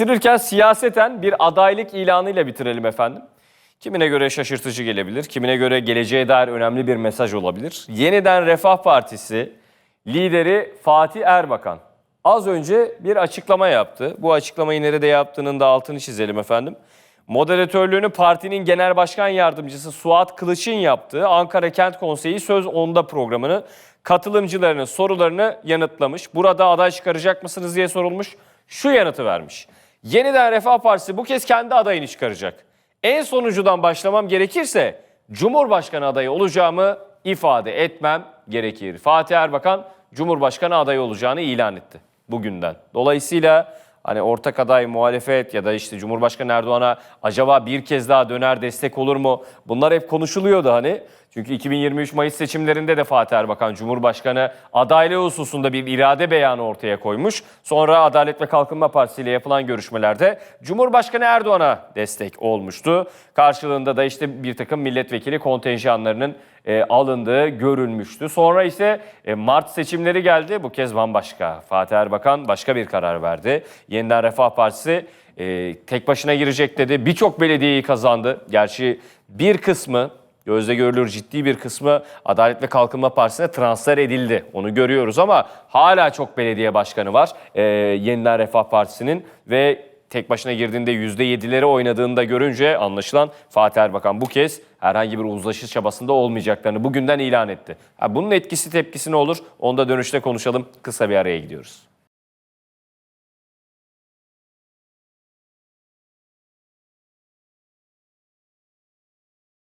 Bitirirken siyaseten bir adaylık ilanıyla bitirelim efendim. Kimine göre şaşırtıcı gelebilir, kimine göre geleceğe dair önemli bir mesaj olabilir. Yeniden Refah Partisi lideri Fatih Erbakan az önce bir açıklama yaptı. Bu açıklamayı nerede yaptığının da altını çizelim efendim. Moderatörlüğünü partinin genel başkan yardımcısı Suat Kılıç'ın yaptığı Ankara Kent Konseyi Söz Onda programını katılımcılarının sorularını yanıtlamış. Burada aday çıkaracak mısınız diye sorulmuş. Şu yanıtı vermiş. Yeniden Refah Partisi bu kez kendi adayını çıkaracak. En sonuncudan başlamam gerekirse Cumhurbaşkanı adayı olacağımı ifade etmem gerekir. Fatih Erbakan Cumhurbaşkanı adayı olacağını ilan etti bugünden. Dolayısıyla hani ortak aday muhalefet ya da işte Cumhurbaşkanı Erdoğan'a acaba bir kez daha döner destek olur mu? Bunlar hep konuşuluyordu hani. Çünkü 2023 Mayıs seçimlerinde de Fatih Erbakan Cumhurbaşkanı adaylığı hususunda bir irade beyanı ortaya koymuş. Sonra Adalet ve Kalkınma Partisi ile yapılan görüşmelerde Cumhurbaşkanı Erdoğan'a destek olmuştu. Karşılığında da işte bir takım milletvekili kontenjanlarının e, alındığı görülmüştü. Sonra ise e, Mart seçimleri geldi. Bu kez bambaşka. Fatih Erbakan başka bir karar verdi. Yeniden Refah Partisi e, tek başına girecek dedi. Birçok belediyeyi kazandı. Gerçi bir kısmı gözle görülür ciddi bir kısmı Adalet ve Kalkınma Partisi'ne transfer edildi. Onu görüyoruz ama hala çok belediye başkanı var e, Yeniden Refah Partisi'nin ve tek başına girdiğinde %7'leri oynadığını da görünce anlaşılan Fatih Erbakan bu kez herhangi bir uzlaşı çabasında olmayacaklarını bugünden ilan etti. Ha, bunun etkisi tepkisi ne olur? Onu da dönüşte konuşalım. Kısa bir araya gidiyoruz.